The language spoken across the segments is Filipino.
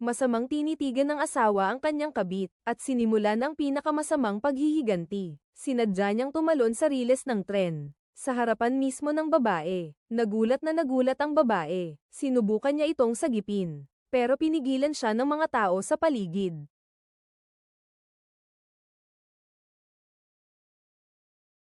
Masamang tinitigan ng asawa ang kanyang kabit, at sinimulan ang pinakamasamang paghihiganti. Sinadya niyang tumalon sa riles ng tren. Sa harapan mismo ng babae. Nagulat na nagulat ang babae. Sinubukan niya itong sagipin. Pero pinigilan siya ng mga tao sa paligid.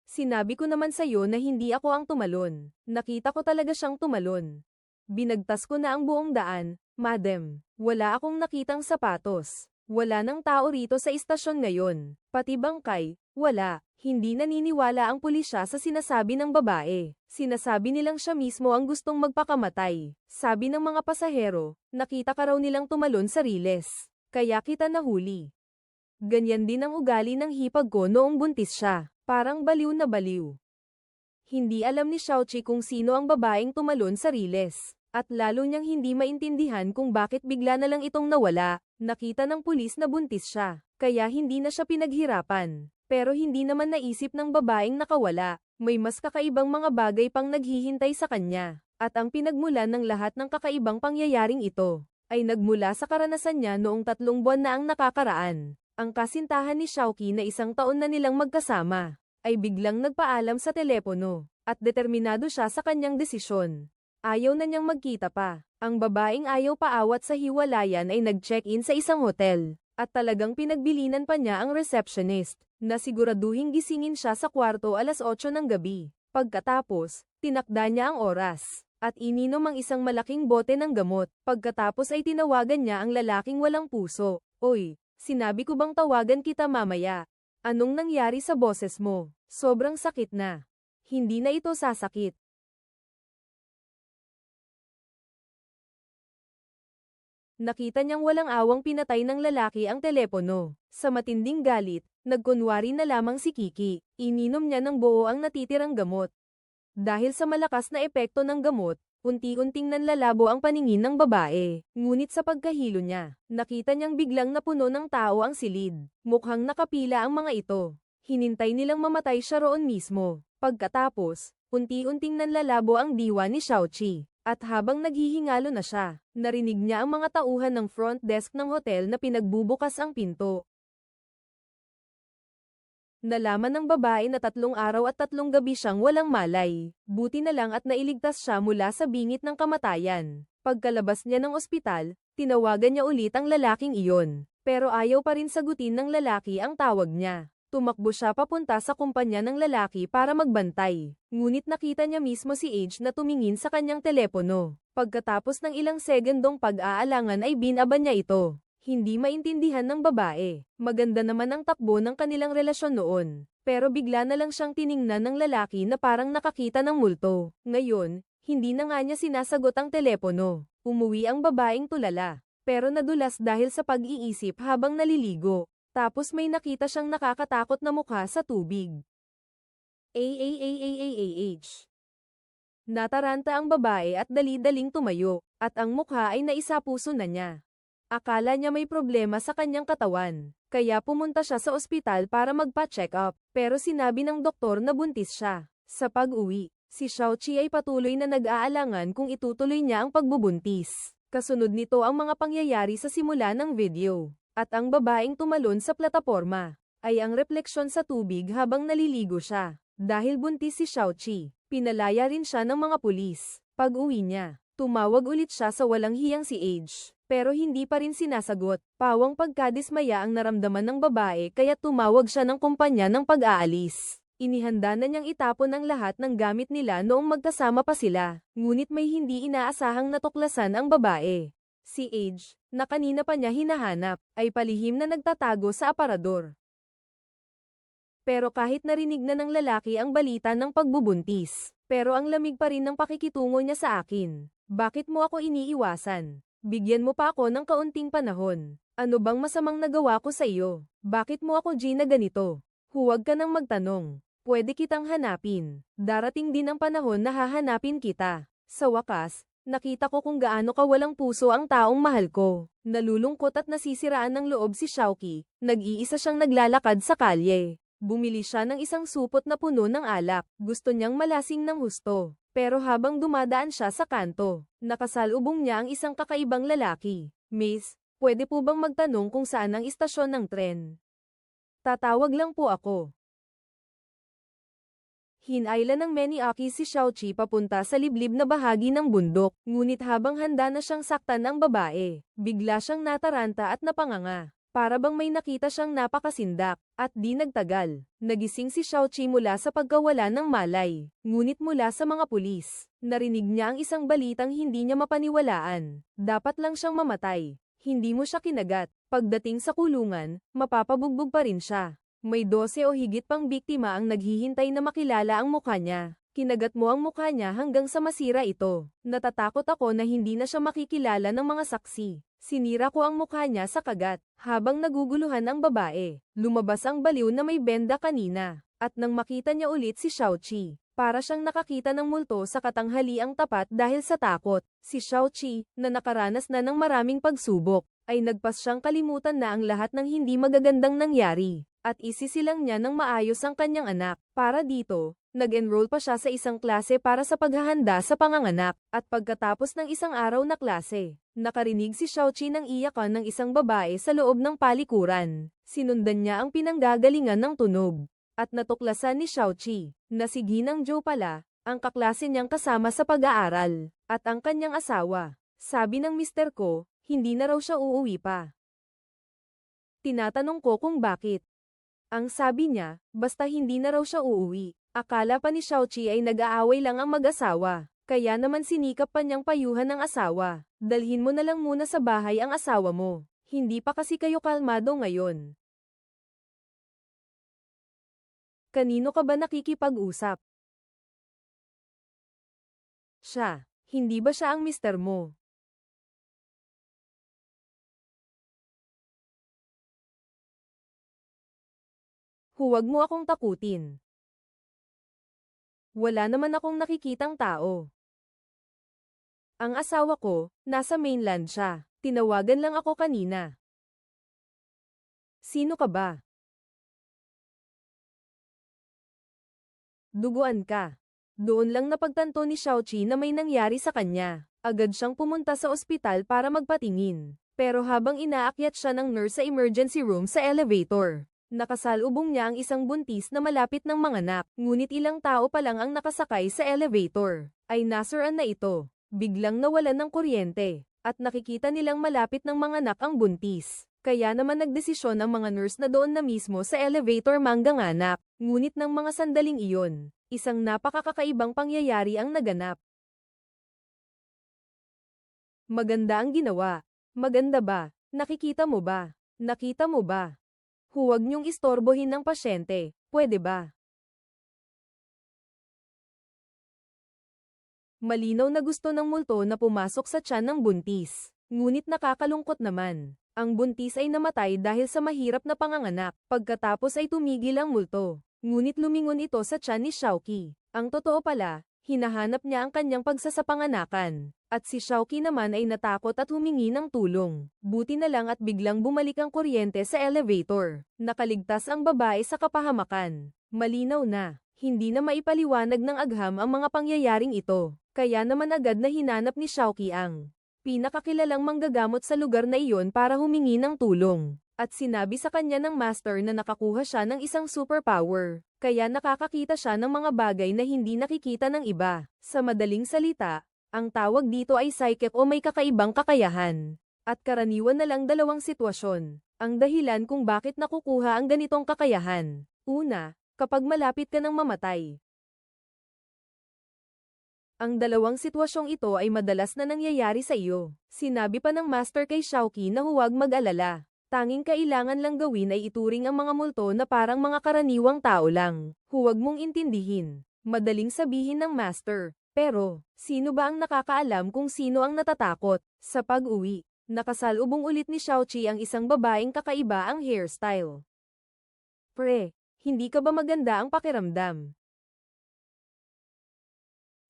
Sinabi ko naman sa'yo na hindi ako ang tumalon. Nakita ko talaga siyang tumalon. Binagtas ko na ang buong daan, Madam. Wala akong nakitang sapatos. Wala nang tao rito sa istasyon ngayon. Pati bangkay, wala. Hindi naniniwala ang pulisya sa sinasabi ng babae. Sinasabi nilang siya mismo ang gustong magpakamatay. Sabi ng mga pasahero, nakita ka raw nilang tumalon sa riles. Kaya kita nahuli. Ganyan din ang ugali ng hipag ko noong buntis siya. Parang baliw na baliw. Hindi alam ni Xiaoqi kung sino ang babaeng tumalon sa riles. At lalo niyang hindi maintindihan kung bakit bigla na lang itong nawala. Nakita ng pulis na buntis siya. Kaya hindi na siya pinaghirapan. Pero hindi naman naisip ng babaeng nakawala. May mas kakaibang mga bagay pang naghihintay sa kanya. At ang pinagmulan ng lahat ng kakaibang pangyayaring ito ay nagmula sa karanasan niya noong tatlong buwan na ang nakakaraan. Ang kasintahan ni Xiaoqi na isang taon na nilang magkasama, ay biglang nagpaalam sa telepono, at determinado siya sa kanyang desisyon. Ayaw na niyang magkita pa. Ang babaeng ayaw paawat sa hiwalayan ay nag-check-in sa isang hotel, at talagang pinagbilinan pa niya ang receptionist, na siguraduhing gisingin siya sa kwarto alas 8 ng gabi. Pagkatapos, tinakda niya ang oras, at ininom ang isang malaking bote ng gamot. Pagkatapos ay tinawagan niya ang lalaking walang puso. Oy, Sinabi ko bang tawagan kita mamaya? Anong nangyari sa boses mo? Sobrang sakit na. Hindi na ito sasakit. Nakita niyang walang awang pinatay ng lalaki ang telepono. Sa matinding galit, nagkunwari na lamang si Kiki. Ininom niya ng buo ang natitirang gamot. Dahil sa malakas na epekto ng gamot, unti-unting nanlalabo ang paningin ng babae. Ngunit sa pagkahilo niya, nakita niyang biglang napuno ng tao ang silid. Mukhang nakapila ang mga ito. Hinintay nilang mamatay siya roon mismo. Pagkatapos, unti-unting nanlalabo ang diwa ni Xiaoqi. At habang naghihingalo na siya, narinig niya ang mga tauhan ng front desk ng hotel na pinagbubukas ang pinto. Nalaman ng babae na tatlong araw at tatlong gabi siyang walang malay. Buti na lang at nailigtas siya mula sa bingit ng kamatayan. Pagkalabas niya ng ospital, tinawagan niya ulit ang lalaking iyon. Pero ayaw pa rin sagutin ng lalaki ang tawag niya. Tumakbo siya papunta sa kumpanya ng lalaki para magbantay. Ngunit nakita niya mismo si Age na tumingin sa kanyang telepono. Pagkatapos ng ilang segundong pag-aalangan ay binaba niya ito. Hindi maintindihan ng babae. Maganda naman ang takbo ng kanilang relasyon noon. Pero bigla na lang siyang tiningnan ng lalaki na parang nakakita ng multo. Ngayon, hindi na nga niya sinasagot ang telepono. Umuwi ang babaeng tulala. Pero nadulas dahil sa pag-iisip habang naliligo. Tapos may nakita siyang nakakatakot na mukha sa tubig. AAAAAH. Nataranta ang babae at dali-daling tumayo, at ang mukha ay naisapuso na niya. Akala niya may problema sa kanyang katawan, kaya pumunta siya sa ospital para magpa-check up, pero sinabi ng doktor na buntis siya. Sa pag-uwi, si Xiaoqi ay patuloy na nag-aalangan kung itutuloy niya ang pagbubuntis. Kasunod nito ang mga pangyayari sa simula ng video. At ang babaeng tumalon sa plataporma, ay ang refleksyon sa tubig habang naliligo siya. Dahil buntis si Xiaoqi, pinalaya rin siya ng mga pulis. Pag uwi niya, tumawag ulit siya sa walang hiyang si Age. Pero hindi pa rin sinasagot. Pawang pagkadismaya ang naramdaman ng babae kaya tumawag siya ng kumpanya ng pag-aalis. Inihanda na niyang itapon ang lahat ng gamit nila noong magkasama pa sila. Ngunit may hindi inaasahang natuklasan ang babae. Si Age, na kanina pa niya hinahanap, ay palihim na nagtatago sa aparador. Pero kahit narinig na ng lalaki ang balita ng pagbubuntis, pero ang lamig pa rin ng pakikitungo niya sa akin. Bakit mo ako iniiwasan? Bigyan mo pa ako ng kaunting panahon. Ano bang masamang nagawa ko sa iyo? Bakit mo ako Gina ganito? Huwag ka nang magtanong. Pwede kitang hanapin. Darating din ang panahon na hahanapin kita. Sa wakas, Nakita ko kung gaano ka walang puso ang taong mahal ko. Nalulungkot at nasisiraan ng loob si Xiaoqi. Nag-iisa siyang naglalakad sa kalye. Bumili siya ng isang supot na puno ng alak. Gusto niyang malasing ng husto. Pero habang dumadaan siya sa kanto, nakasalubong niya ang isang kakaibang lalaki. Miss, pwede po bang magtanong kung saan ang istasyon ng tren? Tatawag lang po ako. Hinayla ng Meniaki si Xiaoqi papunta sa liblib na bahagi ng bundok, ngunit habang handa na siyang saktan ng babae, bigla siyang nataranta at napanganga. Para bang may nakita siyang napakasindak, at di nagtagal. Nagising si Xiaoqi mula sa pagkawala ng malay, ngunit mula sa mga pulis. Narinig niya ang isang balitang hindi niya mapaniwalaan. Dapat lang siyang mamatay. Hindi mo siya kinagat. Pagdating sa kulungan, mapapabugbog pa rin siya. May 12 o higit pang biktima ang naghihintay na makilala ang mukha niya. Kinagat mo ang mukha niya hanggang sa masira ito. Natatakot ako na hindi na siya makikilala ng mga saksi. Sinira ko ang mukha niya sa kagat. Habang naguguluhan ang babae, lumabas ang baliw na may benda kanina. At nang makita niya ulit si Xiaoqi, para siyang nakakita ng multo sa katanghaliang tapat dahil sa takot. Si Xiaoqi, na nakaranas na ng maraming pagsubok, ay nagpas siyang kalimutan na ang lahat ng hindi magagandang nangyari at isisilang niya ng maayos ang kanyang anak. Para dito, nag-enroll pa siya sa isang klase para sa paghahanda sa panganganak, at pagkatapos ng isang araw na klase, nakarinig si Xiaoqi ng iyakan ng isang babae sa loob ng palikuran. Sinundan niya ang pinanggagalingan ng tunog, at natuklasan ni Xiaoqi, na si Ginang Zhou pala, ang kaklase niyang kasama sa pag-aaral, at ang kanyang asawa. Sabi ng mister ko, hindi na raw siya uuwi pa. Tinatanong ko kung bakit. Ang sabi niya, basta hindi na raw siya uuwi. Akala pa ni Xiaoqi ay nag-aaway lang ang mag-asawa. Kaya naman sinikap pa niyang payuhan ng asawa. Dalhin mo na lang muna sa bahay ang asawa mo. Hindi pa kasi kayo kalmado ngayon. Kanino ka ba nakikipag-usap? Siya. Hindi ba siya ang mister mo? Huwag mo akong takutin. Wala naman akong nakikitang tao. Ang asawa ko, nasa mainland siya. Tinawagan lang ako kanina. Sino ka ba? Duguan ka. Doon lang napagtanto ni Xiaoqi na may nangyari sa kanya. Agad siyang pumunta sa ospital para magpatingin. Pero habang inaakyat siya ng nurse sa emergency room sa elevator, Nakasalubong niya ang isang buntis na malapit ng manganak, ngunit ilang tao pa lang ang nakasakay sa elevator. Ay nasiraan na ito. Biglang nawalan ng kuryente, at nakikita nilang malapit ng manganak ang buntis. Kaya naman nagdesisyon ang mga nurse na doon na mismo sa elevator mangganganak. Ngunit ng mga sandaling iyon, isang napakakakaibang pangyayari ang naganap. Maganda ang ginawa. Maganda ba? Nakikita mo ba? Nakita mo ba? Huwag niyong istorbohin ng pasyente, pwede ba? Malinaw na gusto ng multo na pumasok sa tiyan ng buntis. Ngunit nakakalungkot naman. Ang buntis ay namatay dahil sa mahirap na panganganak. Pagkatapos ay tumigil ang multo. Ngunit lumingon ito sa tiyan ni Xiaoqi. Ang totoo pala, hinahanap niya ang kanyang pagsasapanganakan. At si Xiaoqi naman ay natakot at humingi ng tulong. Buti na lang at biglang bumalik ang kuryente sa elevator. Nakaligtas ang babae sa kapahamakan. Malinaw na, hindi na maipaliwanag ng agham ang mga pangyayaring ito. Kaya naman agad na hinanap ni Xiaoqi ang pinakakilalang manggagamot sa lugar na iyon para humingi ng tulong at sinabi sa kanya ng master na nakakuha siya ng isang superpower, kaya nakakakita siya ng mga bagay na hindi nakikita ng iba. Sa madaling salita, ang tawag dito ay psychic o may kakaibang kakayahan. At karaniwan na lang dalawang sitwasyon, ang dahilan kung bakit nakukuha ang ganitong kakayahan. Una, kapag malapit ka ng mamatay. Ang dalawang sitwasyong ito ay madalas na nangyayari sa iyo. Sinabi pa ng master kay Xiaoqi na huwag mag-alala tanging kailangan lang gawin ay ituring ang mga multo na parang mga karaniwang tao lang. Huwag mong intindihin. Madaling sabihin ng master. Pero, sino ba ang nakakaalam kung sino ang natatakot? Sa pag-uwi, nakasalubong ulit ni Xiaoqi ang isang babaeng kakaiba ang hairstyle. Pre, hindi ka ba maganda ang pakiramdam?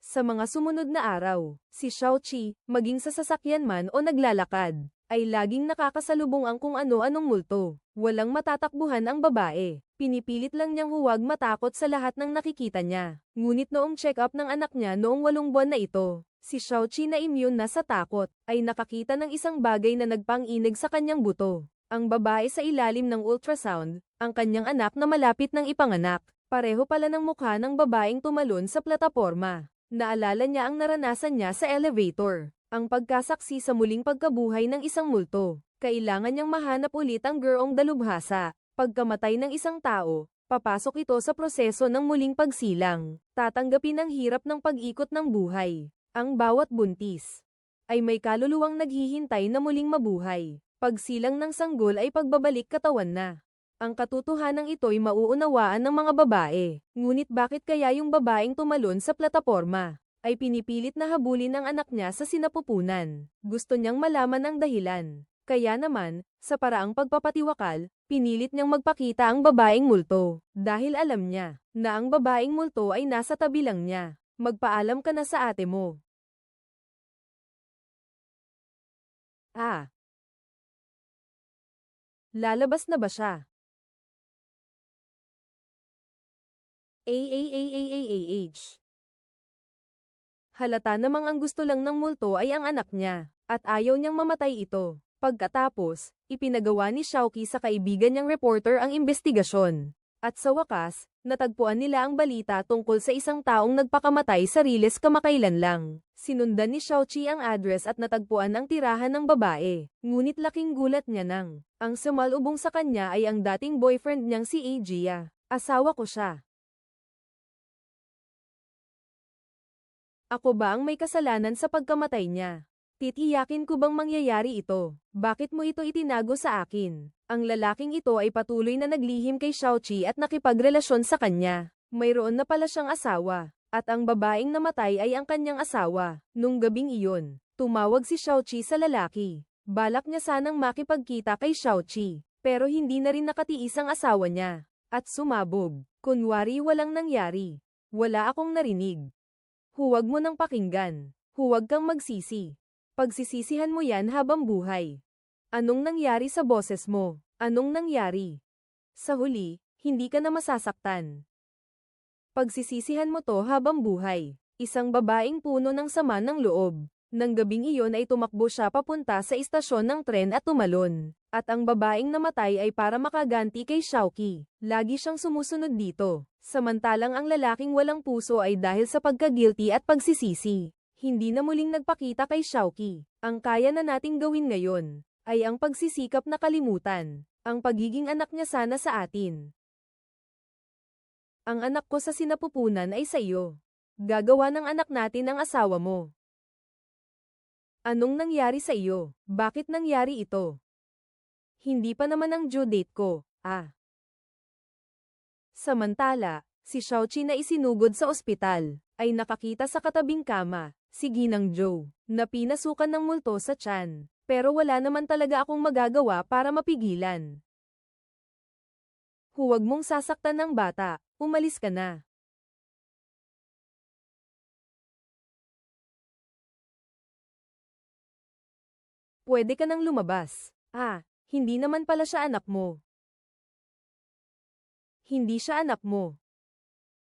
Sa mga sumunod na araw, si Xiaoqi, maging sa sasakyan man o naglalakad, ay laging nakakasalubong ang kung ano-anong multo. Walang matatakbuhan ang babae. Pinipilit lang niyang huwag matakot sa lahat ng nakikita niya. Ngunit noong check-up ng anak niya noong walong buwan na ito, si Xiaoqi na immune na sa takot, ay nakakita ng isang bagay na nagpang-inig sa kanyang buto. Ang babae sa ilalim ng ultrasound, ang kanyang anak na malapit ng ipanganak, pareho pala ng mukha ng babaeng tumalon sa plataporma. Naalala niya ang naranasan niya sa elevator, ang pagkasaksi sa muling pagkabuhay ng isang multo. Kailangan niyang mahanap ulit ang gerong dalubhasa. Pagkamatay ng isang tao, papasok ito sa proseso ng muling pagsilang. Tatanggapin ang hirap ng pag-ikot ng buhay. Ang bawat buntis ay may kaluluwang naghihintay na muling mabuhay. Pagsilang ng sanggol ay pagbabalik katawan na. Ang katotohanan ito'y mauunawaan ng mga babae. Ngunit bakit kaya yung babaeng tumalon sa plataporma ay pinipilit na habulin ng anak niya sa sinapupunan? Gusto niyang malaman ang dahilan. Kaya naman, sa paraang pagpapatiwakal, pinilit niyang magpakita ang babaeng multo. Dahil alam niya na ang babaeng multo ay nasa tabi lang niya. Magpaalam ka na sa ate mo. Ah. Lalabas na ba siya? AAAAAH. Halata namang ang gusto lang ng multo ay ang anak niya, at ayaw niyang mamatay ito. Pagkatapos, ipinagawa ni Xiaoqi sa kaibigan niyang reporter ang investigasyon. At sa wakas, natagpuan nila ang balita tungkol sa isang taong nagpakamatay sa Riles kamakailan lang. Sinundan ni Xiaoqi ang address at natagpuan ang tirahan ng babae. Ngunit laking gulat niya nang, ang sumalubong sa kanya ay ang dating boyfriend niyang si Ajia. Asawa ko siya. Ako ba ang may kasalanan sa pagkamatay niya? Titiyakin ko bang mangyayari ito? Bakit mo ito itinago sa akin? Ang lalaking ito ay patuloy na naglihim kay Xiaoqi at nakipagrelasyon sa kanya. Mayroon na pala siyang asawa. At ang babaeng namatay ay ang kanyang asawa. Nung gabing iyon, tumawag si Xiaoqi sa lalaki. Balak niya sanang makipagkita kay Xiaoqi. Pero hindi na rin nakatiis ang asawa niya. At sumabog. Kunwari walang nangyari. Wala akong narinig. Huwag mo nang pakinggan. Huwag kang magsisi. Pagsisisihan mo yan habang buhay. Anong nangyari sa boses mo? Anong nangyari? Sa huli, hindi ka na masasaktan. Pagsisisihan mo to habang buhay. Isang babaeng puno ng sama ng loob. Nang gabing iyon ay tumakbo siya papunta sa istasyon ng tren at tumalon. At ang babaeng namatay ay para makaganti kay Xiaoqi. Lagi siyang sumusunod dito. Samantalang ang lalaking walang puso ay dahil sa pagka-guilty at pagsisisi hindi na muling nagpakita kay Xiaoqi. Ang kaya na nating gawin ngayon, ay ang pagsisikap na kalimutan, ang pagiging anak niya sana sa atin. Ang anak ko sa sinapupunan ay sa iyo. Gagawa ng anak natin ang asawa mo. Anong nangyari sa iyo? Bakit nangyari ito? Hindi pa naman ang due date ko, ah. Samantala, si Xiaoqi na isinugod sa ospital, ay nakakita sa katabing kama, si Ginang Joe, na pinasukan ng multo sa tiyan. Pero wala naman talaga akong magagawa para mapigilan. Huwag mong sasaktan ng bata, umalis ka na. Pwede ka nang lumabas. Ah, hindi naman pala siya anak mo. Hindi siya anak mo.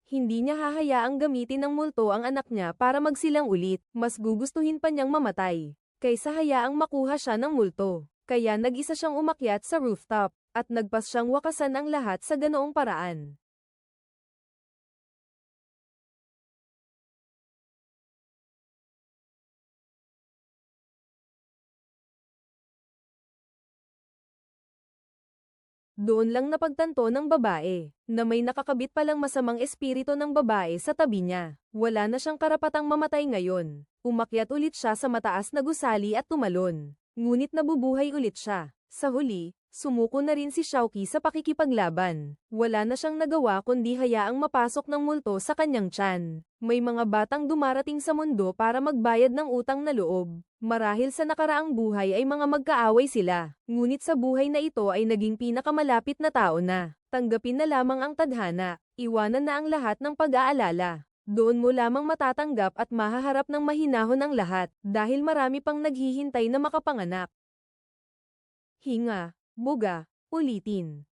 Hindi niya hahayaang gamitin ng multo ang anak niya para magsilang ulit, mas gugustuhin pa niyang mamatay, kaysa hayaang makuha siya ng multo. Kaya nag-isa siyang umakyat sa rooftop, at nagpas siyang wakasan ang lahat sa ganoong paraan. Doon lang napagtanto ng babae, na may nakakabit palang masamang espiritu ng babae sa tabi niya. Wala na siyang karapatang mamatay ngayon. Umakyat ulit siya sa mataas na gusali at tumalon. Ngunit nabubuhay ulit siya. Sa huli, sumuko na rin si Xiaoqi sa pakikipaglaban. Wala na siyang nagawa kundi hayaang mapasok ng multo sa kanyang tiyan. May mga batang dumarating sa mundo para magbayad ng utang na loob. Marahil sa nakaraang buhay ay mga magkaaway sila, ngunit sa buhay na ito ay naging pinakamalapit na tao na. Tanggapin na lamang ang tadhana, iwanan na ang lahat ng pag-aalala. Doon mo lamang matatanggap at mahaharap ng mahinahon ang lahat, dahil marami pang naghihintay na makapanganak. Hinga, buga, ulitin.